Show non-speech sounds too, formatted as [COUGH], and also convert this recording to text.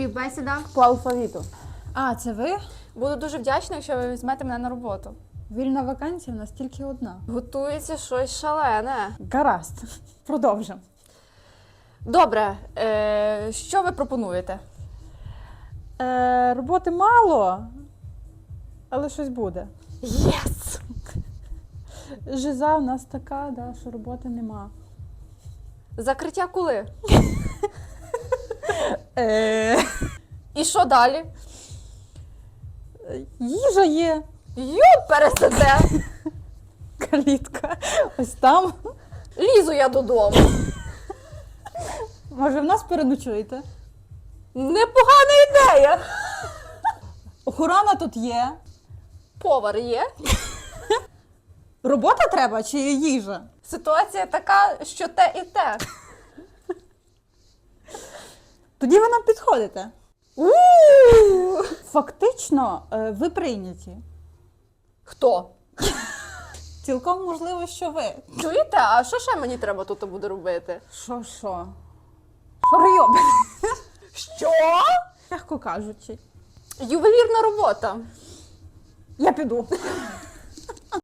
Співбесіда. По алфавіту. А, це ви? Буду дуже вдячна, якщо ви візьмете мене на роботу. Вільна вакансія в нас тільки одна. Готується щось шалене. Гаразд. [LAUGHS] Продовжимо. Добре, е, що ви пропонуєте? Е, роботи мало, але щось буде. Єс! Жиза в нас така, да, що роботи нема. Закриття коли? [LAUGHS] Е, І що далі? їжа є, Ю, пересаде! калітка. Ось там. Лізу я додому. Може, в нас переночуєте? Непогана ідея. Охорона тут є. Повар є. Робота треба чи їжа? Ситуація така, що те і те. Тоді ви нам підходите. У! Фактично, е, ви прийняті. Хто? Цілком можливо, що ви. Чуєте? А що ще мені треба тут буде робити? Що, що? Що? Що? Мягко кажучи. Ювелірна робота. Я піду.